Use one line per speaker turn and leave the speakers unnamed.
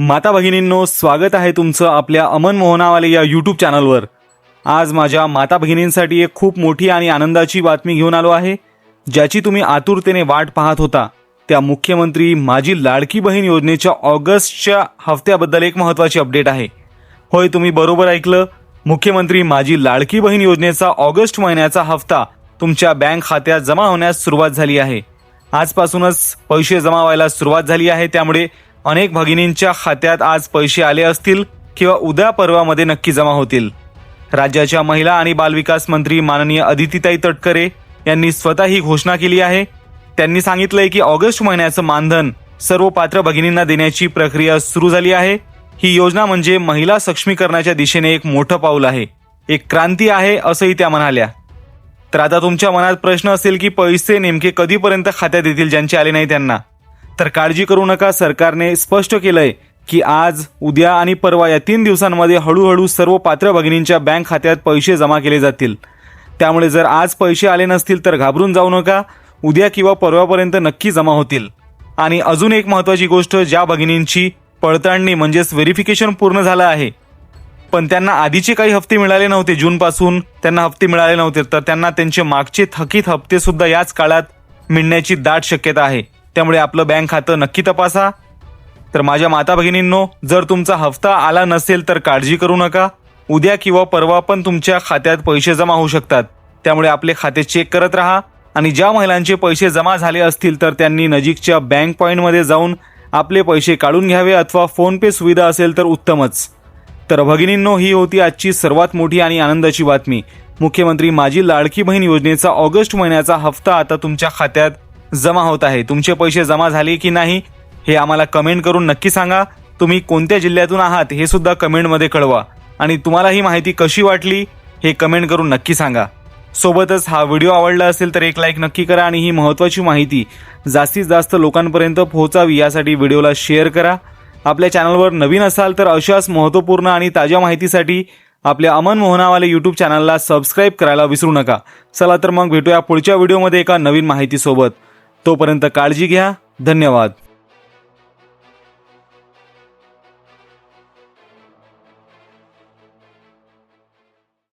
माता भगिनींनो स्वागत आहे तुमचं आपल्या अमन मोहनावाले या यूट्यूब चॅनलवर आज माझ्या माता भगिनींसाठी एक खूप मोठी आणि आनंदाची बातमी घेऊन आलो आहे ज्याची तुम्ही आतुरतेने वाट पाहत होता. त्या मुख्यमंत्री माझी लाडकी बहीण योजनेच्या ऑगस्टच्या हफ्त्याबद्दल एक महत्त्वाची अपडेट आहे. होय तुम्ही बरोबर ऐकलं. मुख्यमंत्री माझी लाडकी बहीण योजनेचा ऑगस्ट महिन्याचा हफ्ता तुमच्या बँक खात्यात जमा होण्यास सुरुवात झाली आहे. आजपासूनच पैसे जमा व्हायला सुरुवात झाली आहे त्यामुळे अनेक भगिनींच्या खात्यात आज पैसे आले असतील किंवा उद्या परवामध्ये नक्की जमा होतील. राज्याच्या महिला आणि बालविकास मंत्री माननीय अदितीताई तटकरे यांनी स्वतः ही घोषणा केली आहे. त्यांनी सांगितलंय की ऑगस्ट महिन्याचं मानधन सर्व पात्र भगिनींना देण्याची प्रक्रिया सुरू झाली आहे. ही योजना म्हणजे महिला सक्षमीकरणाच्या दिशेने एक मोठं पाऊल आहे. एक क्रांती आहे असंही त्या म्हणाल्या. तर आता तुमच्या मनात प्रश्न असेल की पैसे नेमके कधीपर्यंत खात्यात येतील ज्यांचे आले नाही त्यांना? तर काळजी करू नका. सरकारने स्पष्ट केलंय की आज उद्या आणि परवा या तीन दिवसांमध्ये हळूहळू सर्व पात्र भगिनींच्या बँक खात्यात पैसे जमा केले जातील. त्यामुळे जर आज पैसे आले नसतील तर घाबरून जाऊ नका. उद्या किंवा परवापर्यंत नक्की जमा होतील. आणि अजून एक महत्त्वाची गोष्ट ज्या भगिनींची पडताळणी म्हणजेच व्हेरिफिकेशन पूर्ण झालं आहे. पण त्यांना आधीचे काही हप्ते मिळाले नव्हते जूनपासून. त्यांना हप्ते मिळाले नव्हते तर त्यांना त्यांचे मागचे थकीत हप्ते सुद्धा याच काळात मिळण्याची दाट शक्यता आहे. त्यामुळे आपलं बँक खातं नक्की तपासा. तर माझ्या माता भगिनींनो जर तुमचा हफ्ता आला नसेल तर काळजी करू नका. उद्या किंवा परवा पण तुमच्या खात्यात पैसे जमा होऊ शकतात. त्यामुळे आपले खाते चेक करत राहा. आणि ज्या महिलांचे पैसे जमा झाले असतील तर त्यांनी नजीकच्या बँक पॉईंटमध्ये जाऊन आपले पैसे काढून घ्यावे अथवा फोन पे सुविधा असेल तर उत्तमच. तर भगिनींनो ही होती आजची सर्वात मोठी आणि आनंदाची बातमी. मुख्यमंत्री माझी लाडकी बहीण योजनेचा ऑगस्ट महिन्याचा हफ्ता आता तुमच्या खात्यात जमा होत आहे. तुमचे पैसे जमा झाले की नाही हे आम्हाला कमेंट करून नक्की सांगा. तुम्ही कोणत्या जिल्ह्यातून आहात हे सुद्धा कमेंटमध्ये कळवा. आणि तुम्हाला ही माहिती कशी वाटली हे कमेंट करून नक्की सांगा. सोबतच हा व्हिडिओ आवडला असेल तर एक लाईक नक्की करा आणि ही महत्त्वाची माहिती जास्तीत जास्त लोकांपर्यंत पोहोचावी यासाठी व्हिडिओला शेअर करा. आपल्या चॅनलवर नवीन असाल तर अशाच महत्त्वपूर्ण आणि ताज्या माहितीसाठी आपल्या अमन मोहनावाले यूट्यूब चॅनलला सबस्क्राईब करायला विसरू नका. चला तर मग भेटूया पुढच्या व्हिडिओमध्ये एका नवीन माहितीसोबत. तोपर्यंत काळजी घ्या. धन्यवाद.